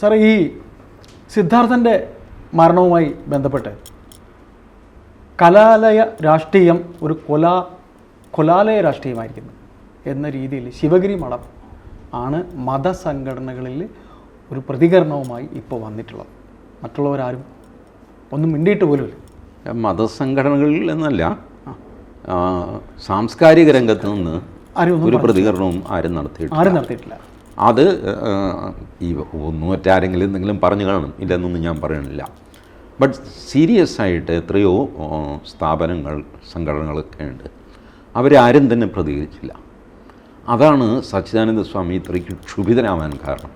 സാറേ ഈ സിദ്ധാർത്ഥന്റെ മരണവുമായി ബന്ധപ്പെട്ട് കലാലയ രാഷ്ട്രീയം ഒരു കൊലാ കൊലാലയ രാഷ്ട്രീയമായിരിക്കുന്നു എന്ന രീതിയിൽ ശിവഗിരി മഠം ആണ് മതസംഘടനകളിൽ ഒരു പ്രതികരണവുമായി ഇപ്പോൾ വന്നിട്ടുള്ളത്. മറ്റുള്ളവരാരും ഒന്നും മിണ്ടിയിട്ട് പോലുമില്ല മതസംഘടനകളിൽ എന്നല്ല സാംസ്കാരിക രംഗത്ത് നിന്ന് ആരും ഒരു പ്രതികരണവും ആരും നടത്തിയിട്ടില്ല. ആരും നടത്തിയിട്ടില്ല. അത് ഈ ഒന്നുമറ്റാരെങ്കിലും എന്തെങ്കിലും പറഞ്ഞു കാണും ഇല്ലെന്നൊന്നും ഞാൻ പറയണില്ല. ബട്ട് സീരിയസ് ആയിട്ട് എത്രയോ സ്ഥാപനങ്ങൾ സംഘടനകളൊക്കെ ഉണ്ട്. അവരാരും തന്നെ പ്രതികരിച്ചില്ല. അതാണ് സച്ചിദാനന്ദ സ്വാമി ഇത്രയ്ക്ക് ക്ഷുഭിതനാവാൻ കാരണം.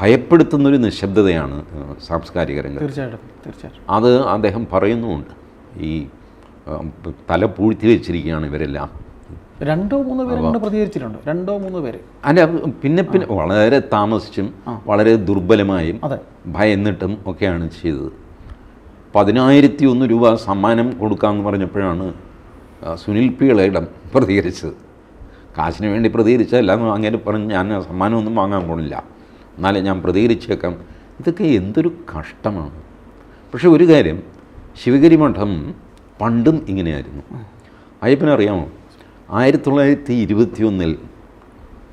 ഭയപ്പെടുത്തുന്നൊരു നിശബ്ദതയാണ് സാംസ്കാരിക രംഗം തീർച്ചയായിട്ടും തീർച്ചയായിട്ടും. അത് അദ്ദേഹം പറയുന്നുമുണ്ട്. ഈ തല പൂഴ്ത്തി വെച്ചിരിക്കുകയാണ് ഇവരെല്ലാം. രണ്ടോ മൂന്നോ പേര് കൊണ്ട് പ്രതികരിച്ചിട്ടുണ്ട്. രണ്ടോ മൂന്നോ പേര്. അല്ല പിന്നെ പിന്നെ വളരെ താമസിച്ചും വളരെ ദുർബലമായും ഭയന്നിട്ടും ഒക്കെയാണ് ചെയ്തത്. പതിനായിരത്തി ഒന്ന് രൂപ സമ്മാനം കൊടുക്കാമെന്ന് പറഞ്ഞപ്പോഴാണ് സുനിൽ പി ഇളയിടം പ്രതികരിച്ചത്. കാശിന് വേണ്ടി പ്രതികരിച്ചതല്ല എന്ന് അങ്ങനെ പറഞ്ഞ് ഞാൻ സമ്മാനമൊന്നും വാങ്ങാൻ പോണില്ല. എന്നാലേ ഞാൻ പ്രതികരിച്ചേക്കാം. ഇതൊക്കെ എന്തൊരു കഷ്ടമാണ്. പക്ഷെ ഒരു കാര്യം ശിവഗിരി മഠം പണ്ടും ഇങ്ങനെയായിരുന്നു. അയ്യപ്പനറിയാമോ? ആയിരത്തി തൊള്ളായിരത്തി ഇരുപത്തിയൊന്നിൽ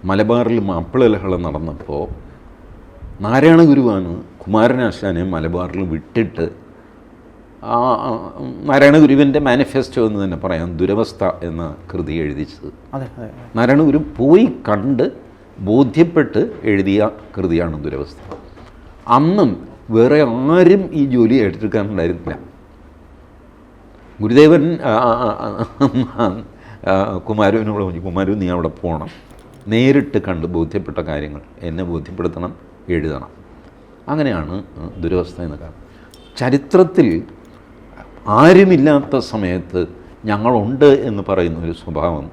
മലബാറിൽ മാപ്പിളലഹള നടന്നപ്പോൾ നാരായണ ഗുരുവാണ് കുമാരനാശാനെ മലബാറിൽ വിട്ടിട്ട് നാരായണ ഗുരുവിന്റെ മാനിഫെസ്റ്റോ എന്ന് തന്നെ പറയാം ദുരവസ്ഥ എന്ന കൃതി എഴുതിച്ചത്. നാരായണ ഗുരു പോയി കണ്ട് ബോധ്യപ്പെട്ട് എഴുതിയ കൃതിയാണ് ദുരവസ്ഥ. അന്നും വേറെ ആരും ഈ ജോലി ഏറ്റെടുക്കാനുണ്ടായിരുന്നില്ല. ഗുരുദേവൻ കുമാരവിനോട് പറഞ്ഞു കുമാരൻ നീ അവിടെ പോകണം നേരിട്ട് കണ്ട് ബോധ്യപ്പെട്ട കാര്യങ്ങൾ എന്നെ ബോധ്യപ്പെടുത്തണം എഴുതണം. അങ്ങനെയാണ് ദുരവസ്ഥ എന്ന കാരണം ചരിത്രത്തിൽ ആരുമില്ലാത്ത സമയത്ത് ഞങ്ങളുണ്ട് എന്ന് പറയുന്ന ഒരു സ്വഭാവം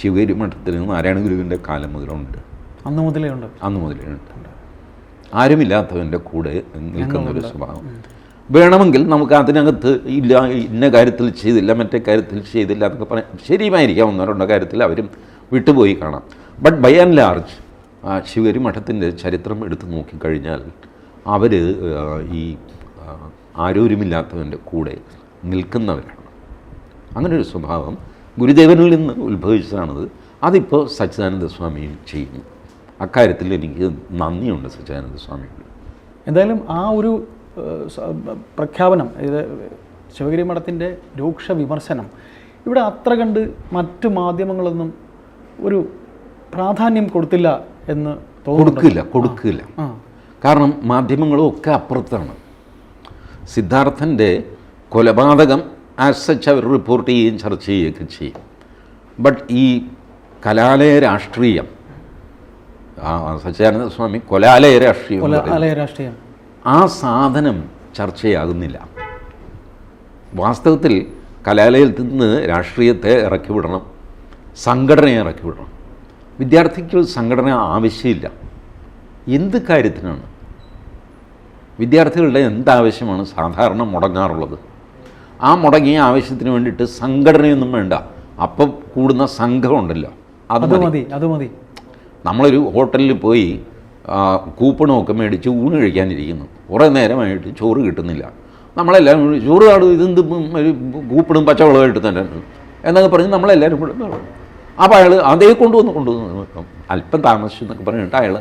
ശിവഗിരി മഠത്തിൽ നിന്ന് നാരായണ ഗുരുവിന്റെ കാലം മുതലുണ്ട്. അന്ന് മുതലേ ഉണ്ട്. അന്ന് മുതലേ ഉണ്ട്. ആരുമില്ലാത്തവന്റെ കൂടെ നിൽക്കുന്ന ഒരു സ്വഭാവം. വേണമെങ്കിൽ നമുക്ക് അതിനകത്ത് ഇല്ല ഇന്ന കാര്യത്തിൽ ചെയ്തില്ല മറ്റേ കാര്യത്തിൽ ചെയ്തില്ല എന്നൊക്കെ പറയാം ശരിയുമായിരിക്കാം ഒന്നോ രണ്ടോ കാര്യത്തിൽ അവരും വിട്ടുപോയി കാണാം. But by and large Sivagiri മഠത്തിന്റെ ചരിത്രം എടുത്ത് നോക്കിക്കഴിഞ്ഞാൽ അവർ ഈ ആരോരുമില്ലാത്തവന്റെ കൂടെ നിൽക്കുന്നവരാണ്. അങ്ങനെ ഒരു സ്വഭാവം ഗുരുദേവനിൽ നിന്ന് ഉത്ഭവിച്ചതാണത്. അതിപ്പോൾ സച്ചിദാനന്ദ സ്വാമിയും ചെയ്യുന്നു. അക്കാര്യത്തിൽ എനിക്ക് നന്ദിയുണ്ട് സച്ചിദാനന്ദ സ്വാമിയോട്. എന്തായാലും ആ ഒരു പ്രഖ്യാപനം ഇത് ശിവഗിരി മഠത്തിന്റെ രൂക്ഷ വിമർശനം ഇവിടെ അത്ര കണ്ട് മറ്റു മാധ്യമങ്ങളൊന്നും ഒരു പ്രാധാന്യം കൊടുത്തില്ല എന്ന് കൊടുക്കില്ല കൊടുക്കില്ല. കാരണം മാധ്യമങ്ങളും ഒക്കെ അപ്പുറത്താണ്. സിദ്ധാർത്ഥന്റെ കൊലപാതകം ആസ് സച്ച് അവർ റിപ്പോർട്ട് ചെയ്യുകയും ചർച്ച ചെയ്യുകയൊക്കെ ചെയ്യും. ബട്ട് ഈ കലാലയ രാഷ്ട്രീയം ആ സച്ചിദാനന്ദ സ്വാമി കൊലാലയ രാഷ്ട്രീയം. ആ സാധനം ചർച്ചയാകുന്നില്ല. വാസ്തവത്തിൽ കലാലയത്തിൽ നിന്ന് രാഷ്ട്രീയത്തെ ഇറക്കി വിടണം സംഘടനയെ ഇറക്കി വിടണം വിദ്യാർത്ഥിക്ക് സംഘടന ആവശ്യമില്ല. എന്ത് കാര്യത്തിനാണ്? വിദ്യാർത്ഥികളുടെ എന്താവശ്യമാണ് സാധാരണ മുടങ്ങാറുള്ളത്? ആ മുടങ്ങിയ ആവശ്യത്തിന് വേണ്ടിയിട്ട് സംഘടനയൊന്നും വേണ്ട. അപ്പം കൂടുന്ന സംഘമുണ്ടല്ലോ അത് മതി. മതി അത് മതി. നമ്മളൊരു ഹോട്ടലിൽ പോയി കൂപ്പണമൊക്കെ മേടിച്ച് ഊണ് കഴിക്കാനിരിക്കുന്നു. കുറേ നേരമായിട്ട് ചോറ് കിട്ടുന്നില്ല. നമ്മളെല്ലാവരും ചോറ് കാടും ഇതെന്ത് ഒരു കൂപ്പണും പച്ചവളമായിട്ട് തന്നെ. എന്നൊക്കെ പറഞ്ഞ് നമ്മളെല്ലാവരും കൂടെ. അപ്പോൾ അയാൾ അതേ കൊണ്ടുവന്ന് കൊണ്ടുവന്ന് അല്പം താമസിച്ചു എന്നൊക്കെ പറഞ്ഞിട്ട് അയാൾ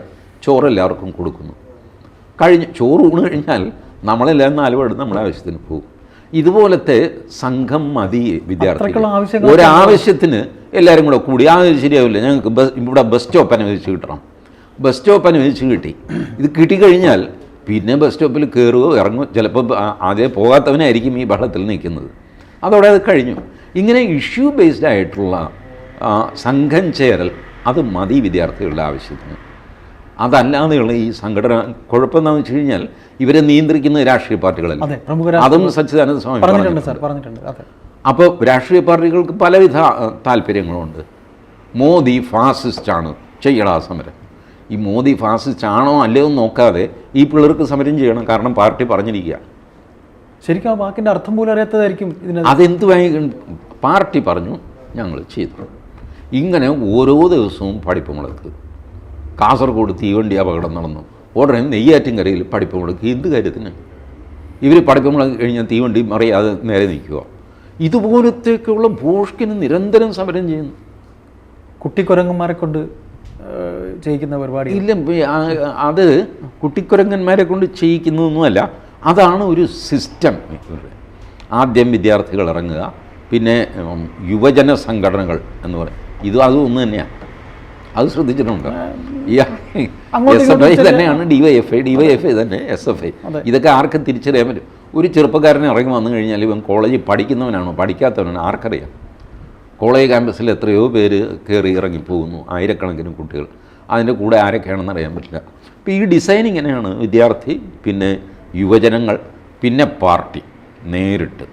ചോറ് എല്ലാവർക്കും കൊടുക്കുന്നു. കഴിഞ്ഞ് ചോറ് ഊണ് കഴിഞ്ഞാൽ നമ്മളെല്ലാം നാലുപാട് നമ്മുടെ ആവശ്യത്തിന് പോകും. ഇതുപോലത്തെ സംഘം മതി വിദ്യാർത്ഥികൾ. ഒരാവശ്യത്തിന് എല്ലാവരും കൂടെ കൂടി. ആ ശരിയാവില്ല. ഞങ്ങൾക്ക് ബസ് ഇവിടെ ബസ് സ്റ്റോപ്പ് അനുവദിച്ച് കിട്ടണം. ബസ് സ്റ്റോപ്പ് അനുവദിച്ച് കിട്ടി. ഇത് കിട്ടിക്കഴിഞ്ഞാൽ പിന്നെ ബസ് സ്റ്റോപ്പിൽ കയറുകയോ ഇറങ്ങുകയോ ചിലപ്പോൾ ആദ്യം പോകാത്തവനായിരിക്കും ഈ ബഹളത്തിൽ നിൽക്കുന്നത്. അതോടെ അത് കഴിഞ്ഞു. ഇങ്ങനെ ഇഷ്യൂ ബേസ്ഡ് ആയിട്ടുള്ള സംഘം ചേരൽ അത് മതി വിദ്യാർത്ഥികളുടെ ആവശ്യത്തിന്. അതല്ലാതെയുള്ള ഈ സംഘടന കുഴപ്പമെന്താണെന്ന് വെച്ച് കഴിഞ്ഞാൽ ഇവരെ നിയന്ത്രിക്കുന്ന രാഷ്ട്രീയ പാർട്ടികളല്ല? അതെ സച്ചിദാനന്ദ സ്വാമി പറഞ്ഞിട്ടുണ്ട് അപ്പോൾ രാഷ്ട്രീയ പാർട്ടികൾക്ക് പലവിധ താല്പര്യങ്ങളുമുണ്ട് താല്പര്യങ്ങളുണ്ട്. മോദി ഫാസിസ്റ്റാണ് ചെയ്യടാ സമരം. ഈ മോദി ഫാസിസ്റ്റ് ആണോ അല്ലയോ എന്ന് നോക്കാതെ ഈ പിള്ളേർക്ക് സമരം ചെയ്യണം കാരണം പാർട്ടി പറഞ്ഞിരിക്കുക. ശരിക്കും ആ വാക്കിന്റെ അർത്ഥം പോലും അറിയാത്തതായിരിക്കും ഇതിന് അതെന്ത് വൈകി- പാർട്ടി പറഞ്ഞു ഞങ്ങൾ ചെയ്തു. ഇങ്ങനെ ഓരോ ദിവസവും പഠിപ്പ് മുളക്ക് കാസർഗോഡ് തീവണ്ടി അപകടം നടന്നു. ഉടനെ നെയ്യാറ്റിൻകരയിൽ പഠിപ്പ് മുളക്ക് എന്ത് കാര്യത്തിന്? ഇവർ പഠിപ്പ് മുളക്ക് കഴിഞ്ഞാൽ തീവണ്ടി മറിയാതെ നേരെ നിൽക്കുക. ഇതുപോലത്തേക്കുള്ള ഭൂഷ്കിന് നിരന്തരം സമരം ചെയ്യുന്നു. കുട്ടിക്കുരങ്ങന്മാരെ കൊണ്ട് ചെയ്യിക്കുന്ന പരിപാടി. ഇല്ല അത് കുട്ടിക്കുരങ്ങന്മാരെ കൊണ്ട് ചെയ്യിക്കുന്നതൊന്നുമല്ല അതാണ് ഒരു സിസ്റ്റം ആദ്യം വിദ്യാർത്ഥികൾ ഇറങ്ങുക പിന്നെ യുവജന സംഘടനകൾ എന്ന് പറയും. ഇത് അതും ഒന്ന് തന്നെയാണ് അത് ശ്രദ്ധിച്ചിട്ടുണ്ട്. എസ് എഫ് ഐ തന്നെയാണ് D Y F I D Y F I തന്നെ എസ് എഫ് ഐ ഇതൊക്കെ ആർക്കും തിരിച്ചറിയാൻ പറ്റും. ഒരു ചെറുപ്പക്കാരനെ ഇറങ്ങി വന്നു കഴിഞ്ഞാൽ ഇവൻ കോളേജിൽ പഠിക്കുന്നവനാണോ പഠിക്കാത്തവനാണോ ആർക്കറിയാം. കോളേജ് ക്യാമ്പസിൽ എത്രയോ പേര് കയറി ഇറങ്ങിപ്പോകുന്നു ആയിരക്കണക്കിന് കുട്ടികൾ. അതിന്റെ കൂടെ ആരൊക്കെയാണെന്ന് അറിയാൻ പറ്റില്ല. അപ്പോൾ ഈ ഡിസൈൻ ഇങ്ങനെയാണ്. വിദ്യാർത്ഥി പിന്നെ യുവജനങ്ങൾ പിന്നെ പാർട്ടി നേരിട്ട്.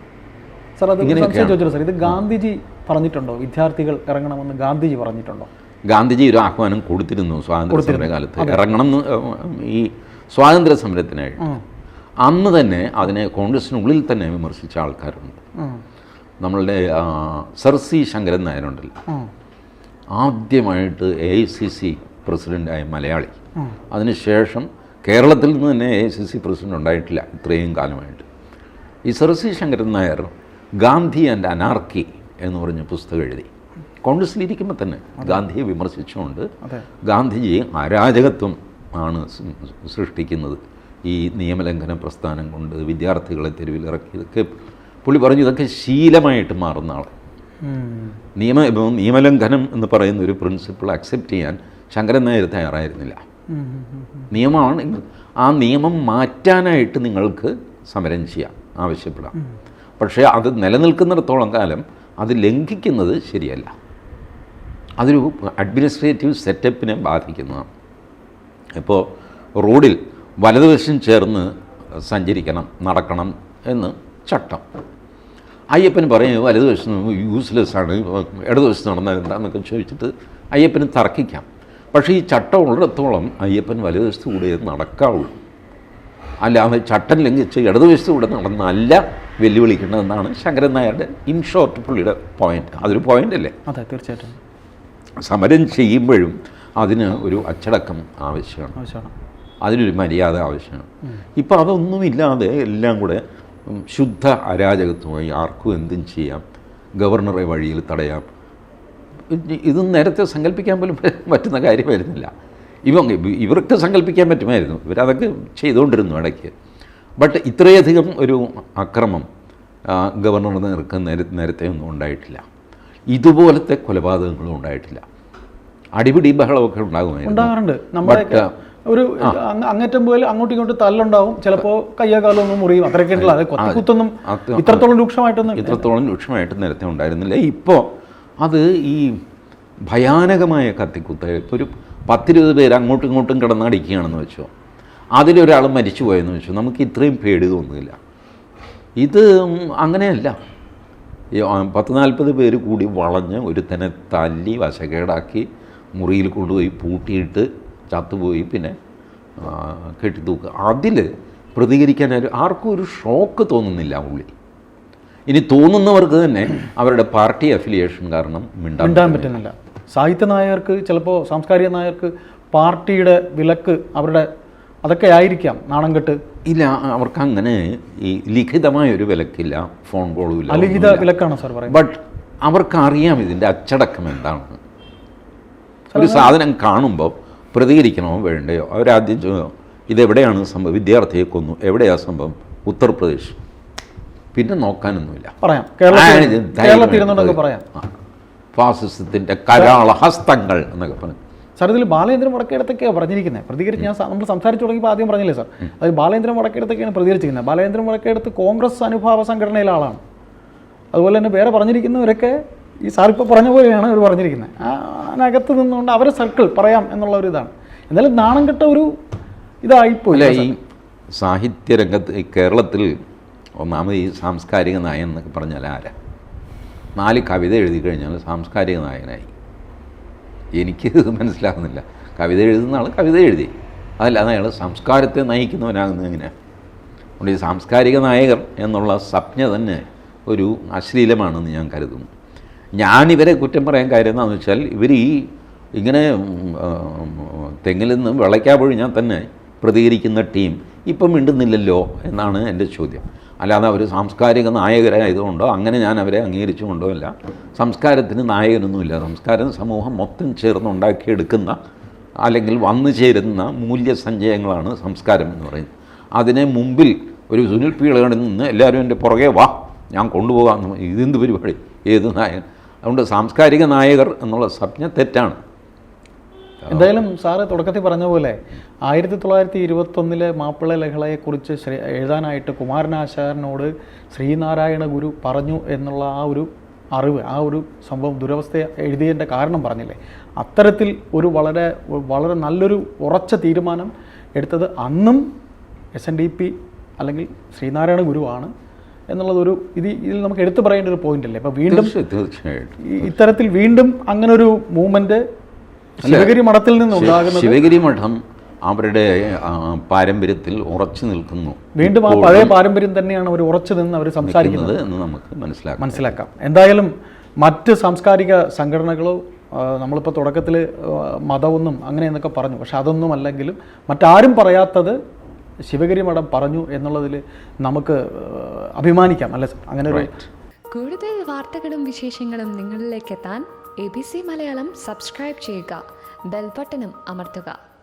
സാർ അത് ചോദിച്ചു സാർ. ഇത് ഗാന്ധിജി പറഞ്ഞിട്ടുണ്ടോ? വിദ്യാർത്ഥികൾ ഇറങ്ങണമെന്ന് ഗാന്ധിജി പറഞ്ഞിട്ടുണ്ടോ? ഗാന്ധിജി ഒരു ആഹ്വാനം കൊടുത്തിരുന്നു സ്വാതന്ത്ര്യ സമര കാലത്ത് ഇറങ്ങണം എന്ന് ഈ സ്വാതന്ത്ര്യ സമരത്തിനായിട്ട്. അന്ന് തന്നെ അതിനെ കോൺഗ്രസിനുള്ളിൽ തന്നെ വിമർശിച്ച ആൾക്കാരുണ്ട്. നമ്മളുടെ sir C sir C Sankaran നായരുണ്ടല്ലോ. ആദ്യമായിട്ട് എ ഐ സി സി പ്രസിഡന്റായ മലയാളി. അതിനുശേഷം കേരളത്തിൽ നിന്ന് തന്നെ A I C C president ഉണ്ടായിട്ടില്ല ഇത്രയും കാലമായിട്ട്. ഈ sir C Sankaran Nair Gandhi and anarchy എന്ന് പറഞ്ഞ പുസ്തകം എഴുതി. കോൺഗ്രസ്സിലിരിക്കുമ്പോൾ തന്നെ ഗാന്ധിയെ വിമർശിച്ചുകൊണ്ട് ഗാന്ധിജി അരാജകത്വം ആണ് സൃഷ്ടിക്കുന്നത്. ഈ നിയമലംഘന പ്രസ്ഥാനം കൊണ്ട് വിദ്യാർത്ഥികളെ തെരുവിലിറക്കി ഇതൊക്കെ പുള്ളി പറഞ്ഞു ഇതൊക്കെ ശീലമായിട്ട് മാറുന്ന ആൾ നിയമ നിയമലംഘനം എന്ന് പറയുന്ന ഒരു പ്രിൻസിപ്പിൾ അക്സെപ്റ്റ് ചെയ്യാൻ ശങ്കരൻ നായർ തയ്യാറായിരുന്നില്ല. നിയമമാണ്. ആ നിയമം മാറ്റാനായിട്ട് നിങ്ങൾക്ക് സമരം ചെയ്യാം ആവശ്യപ്പെടാം. പക്ഷേ അത് നിലനിൽക്കുന്നിടത്തോളം കാലം അത് ലംഘിക്കുന്നത് ശരിയല്ല. അതൊരു അഡ്മിനിസ്ട്രേറ്റീവ് സെറ്റപ്പിനെ ബാധിക്കുന്നതാണ്. ഇപ്പോൾ റോഡിൽ വലതുവശം ചേർന്ന് സഞ്ചരിക്കണം നടക്കണം എന്ന് ചട്ടം. അയ്യപ്പൻ പറയും വലതുവശം യൂസ്ലെസ് ആണ്. ഇടതുവശത്ത് നടന്നാൽ എന്താണെന്നൊക്കെ ചോദിച്ചിട്ട് അയ്യപ്പന് തർക്കിക്കാം. പക്ഷേ ഈ ചട്ടം ഉള്ളിടത്തോളം അയ്യപ്പൻ വലതുവശത്ത് കൂടെ നടക്കാവുള്ളൂ. അല്ലാതെ ചട്ടം ലംഘിച്ച് ഇടതുവശത്ത് കൂടെ നടന്നല്ല വെല്ലുവിളിക്കേണ്ടതെന്നാണ് ശങ്കരൻ നായരുടെ ഇൻ ഷോർട്ട് പുള്ളിയുടെ പോയിന്റ് അതൊരു പോയിന്റ് അല്ലേ? അതെ തീർച്ചയായിട്ടും. സമരം ചെയ്യുമ്പോഴും അതിന് ഒരു അച്ചടക്കം ആവശ്യമാണ്. ആവശ്യമാണ്. അതിനൊരു മര്യാദ ആവശ്യമാണ്. ഇപ്പോൾ അതൊന്നുമില്ലാതെ എല്ലാം കൂടെ ശുദ്ധ അരാജകത്വമായി ആർക്കും എന്തും ചെയ്യാം. ഗവർണറെ വഴിയിൽ തടയാം. ഇത് നേരത്തെ സങ്കല്പിക്കാൻ പോലും പറ്റുന്ന കാര്യമായിരുന്നില്ല. ഇവ ഇവർക്ക് സങ്കല്പിക്കാൻ പറ്റുമായിരുന്നു. ഇവരതൊക്കെ ചെയ്തുകൊണ്ടിരുന്നു ഇടയ്ക്ക്. ബട്ട് ഇത്രയധികം ഒരു അക്രമം ഗവർണർ നേർക്ക് നേര നേരത്തെ ഒന്നും ഉണ്ടായിട്ടില്ല. ഇതുപോലത്തെ കൊലപാതകങ്ങളും ഉണ്ടായിട്ടില്ല. അടിപിടി ബഹളമൊക്കെ ഉണ്ടാകുമായിരുന്നു. But, ഒരു അങ്ങ- അങ്ങറ്റം പോയാൽ അങ്ങോട്ടും ഇങ്ങോട്ടും തല്ലുണ്ടാവും. ചിലപ്പോ കയ്യോ കാലോ ഒന്നും മുറിയും അത്രയൊക്കെ അത്. അത് ഇത്രത്തോളം രൂക്ഷമായിട്ടൊന്നും ഇത്രത്തോളം രൂക്ഷമായിട്ട് നേരത്തെ ഉണ്ടായിരുന്നില്ല. ഇപ്പോ അത് ഈ ഭയാനകമായ കത്തിക്കുത്ത് ഇപ്പോൾ ഒരു പത്തിരുപത് പേര് അങ്ങോട്ടും ഇങ്ങോട്ടും കിടന്നടിക്കുകയാണെന്ന് വെച്ചോ. അതിലൊരാൾ മരിച്ചു പോയെന്ന് വെച്ചോ. നമുക്ക് ഇത്രയും പേടി തോന്നുന്നില്ല. ഇത് അങ്ങനെയല്ല. പത്ത് നാൽപ്പത് പേര് കൂടി വളഞ്ഞ് ഒരുത്തനെ തല്ലി വശകേടാക്കി മുറിയിൽ കൊണ്ടുപോയി പൂട്ടിയിട്ട് ചത്തുപോയി പിന്നെ കെട്ടിത്തൂക്കുക. അതിൽ പ്രതികരിക്കാൻ ഒരു- ആർക്കും ഒരു ഷോക്ക് തോന്നുന്നില്ല ഉള്ളിൽ. ഇനി തോന്നുന്നവർക്ക് തന്നെ അവരുടെ പാർട്ടി അഫിലിയേഷൻ കാരണം മിണ്ടാൻ മിണ്ടാൻ പറ്റുന്നില്ല. സാഹിത്യ നായകർക്ക് ചിലപ്പോൾ സാംസ്കാരിക നായകർക്ക് പാർട്ടിയുടെ വിലക്ക് അവരുടെ അതൊക്കെ ആയിരിക്കാം നാണം കെട്ട്. ഇല്ല അവർക്ക് അങ്ങനെ ഈ ലിഖിതമായ ഒരു വിലക്കില്ല ഫോൺ കോളും ഇല്ല അലിഖിത. വിലക്കാണ് സാർ പറയുന്നത്? ബട്ട് അവർക്കറിയാം ഇതിന്റെ അച്ചടക്കം എന്താണ്. ഒരു സാധനം കാണുമ്പോൾ പ്രതികരിക്കണമോ വേണ്ടയോ? അവരാദ്യം ഇതെവിടെയാണ് സംഭവം? വിദ്യാർത്ഥിയെ കൊന്നു. എവിടെയാണ് സംഭവം? ഉത്തർപ്രദേശ്. പിന്നെ നോക്കാനൊന്നുമില്ല. പറയാം. കേരളത്തിൽ പറയാം. ഫാസിസത്തിന്റെ കരാള ഹസ്തങ്ങൾ എന്നൊക്കെ പറഞ്ഞു. സാർ ഇതിൽ ബാലേന്ദ്രൻ വടക്കേടത്തൊക്കെയാണ് പറഞ്ഞിരിക്കുന്നത് പ്രതികരിച്ച് ഞാൻ നമ്മൾ സംസാരിച്ചു തുടങ്ങിയപ്പോൾ ആദ്യം പറഞ്ഞില്ലേ സാർ? അത് ബാലേന്ദ്രൻ വടക്കേടത്തൊക്കെയാണ് പ്രതികരിച്ചിരിക്കുന്നത് ബാലേന്ദ്രൻ വടക്കേടത്ത് കോൺഗ്രസ് അനുഭാവ സംഘടനയിലെ ആളാണ്. അതുപോലെ തന്നെ വേറെ പറഞ്ഞിരിക്കുന്നവരൊക്കെ ഈ സാർ ഇപ്പോൾ പറഞ്ഞ പോലെയാണ് അവർ പറഞ്ഞിരിക്കുന്നത് ആ അതിനകത്ത് നിന്നുകൊണ്ട് അവരെ സർക്കിൾ പറയാം എന്നുള്ള ഒരു ഇതാണ്. എന്നാലും നാണം കെട്ട ഒരു ഇതായിപ്പോയില്ല ഈ സാഹിത്യരംഗത്ത് ഈ കേരളത്തിൽ ഒന്നാമത് ഈ സാംസ്കാരിക നായകൻ എന്നൊക്കെ പറഞ്ഞാൽ ആരാ? നാല് കവിത എഴുതി കഴിഞ്ഞാൽ സാംസ്കാരിക നായകനായി. എനിക്ക് ഇത് മനസ്സിലാകുന്നില്ല കവിത എഴുതുന്ന ആൾ കവിത എഴുതി. അതല്ലാതെ അയാൾ സംസ്കാരത്തെ നയിക്കുന്നവനാകുന്നത് എങ്ങനെയാണ് അതുകൊണ്ട് ഈ സാംസ്കാരിക നായകർ എന്നുള്ള സംജ്ഞ തന്നെ ഒരു അശ്ലീലമാണെന്ന് ഞാൻ കരുതുന്നു. ഞാനിവരെ കുറ്റം പറയാൻ കാര്യം എന്താണെന്ന് വെച്ചാൽ ഇവർ ഈ ഇങ്ങനെ തെങ്ങിൽ നിന്ന് വിളയ്ക്കാ ഞാൻ തന്നെ പ്രതികരിക്കുന്ന ടീം. ഇപ്പം മിണ്ടുന്നില്ലല്ലോ എന്നാണ് എന്റെ ചോദ്യം. അല്ലാതെ അവർ സാംസ്കാരിക നായകരായതുകൊണ്ടോ അങ്ങനെ ഞാൻ അവരെ അംഗീകരിച്ചുകൊണ്ടോ അല്ല. സംസ്കാരത്തിന് നായകനൊന്നുമില്ല. സംസ്കാരം സമൂഹം മൊത്തം ചേർന്നുണ്ടാക്കിയെടുക്കുന്ന അല്ലെങ്കിൽ വന്നു ചേരുന്ന മൂല്യസഞ്ചയങ്ങളാണ് സംസ്കാരം എന്ന് പറയുന്നത്. അതിനെ മുമ്പിൽ ഒരു സുനിൽ പീളകളിൽ നിന്ന് എല്ലാവരും എന്റെ പുറകെ വാ ഞാൻ കൊണ്ടുപോകാമെന്ന് ഇതെന്ത് പരിപാടി? ഏത് നായകൻ? അതുകൊണ്ട് സാംസ്കാരിക നായകർ എന്നുള്ള സ്വപ്ന തെറ്റാണ്. എന്തായാലും സാറ് തുടക്കത്തിൽ പറഞ്ഞ പോലെ ആയിരത്തി തൊള്ളായിരത്തി ഇരുപത്തൊന്നിലെ മാപ്പിള ലഹളയെക്കുറിച്ച് ശ്രീ എഴുതാനായിട്ട് കുമാരനാശാരനോട് ശ്രീനാരായണ ഗുരു പറഞ്ഞു എന്നുള്ള ആ ഒരു അറിവ് ആ ഒരു സംഭവം ദുരവസ്ഥ എഴുതിയതിന്റെ കാരണം പറഞ്ഞില്ലേ? അത്തരത്തിൽ ഒരു വളരെ വളരെ നല്ലൊരു ഉറച്ച തീരുമാനം എടുത്തത് അന്നും എസ് എൻ ഡി പി അല്ലെങ്കിൽ ശ്രീനാരായണ ഗുരുവാണ്. എന്നുള്ളതൊരു ഇത് ഇതിൽ നമുക്ക് എടുത്തു പറയേണ്ട ഒരു പോയിന്റ് അല്ലേ? അപ്പോൾ വീണ്ടും തീർച്ചയായിട്ടും ഇത്തരത്തിൽ വീണ്ടും അങ്ങനെ ഒരു മൂവ്മെന്റ് ശിവഗിരി മഠത്തിൽ നിന്നുണ്ടാകുന്നത് ശിവഗിരി മഠം അവരുടെ പാരമ്പര്യത്തിൽ ഉറച്ചു നിൽക്കുന്നു. വീണ്ടും ആ പഴയ പാരമ്പര്യം തന്നെയാണ് അവർ ഉറച്ചു നിന്ന് അവർ സംസാരിക്കുന്നത്. എന്ന് നമുക്ക് മനസ്സിലാക്കാം. മനസ്സിലാക്കാം. എന്തായാലും മറ്റ് സാംസ്കാരിക സംഘടനകളോ നമ്മളിപ്പോൾ തുടക്കത്തിൽ മതമൊന്നും അങ്ങനെ എന്നൊക്കെ പറഞ്ഞു. പക്ഷെ അതൊന്നും അല്ലെങ്കിലും മറ്റാരും പറയാത്തത് ശിവഗിരി മഠം പറഞ്ഞു എന്നുള്ളതിൽ നമുക്ക് അഭിമാനിക്കാം അല്ലേ സർ? അങ്ങനെ ഒരു കൂടുതൽ വാർത്തകളും വിശേഷങ്ങളും നിങ്ങളിലേക്ക് എത്താൻ A B C Malayalam subscribe ചെയ്യുക. ബെൽബട്ടനും അമർത്തുക.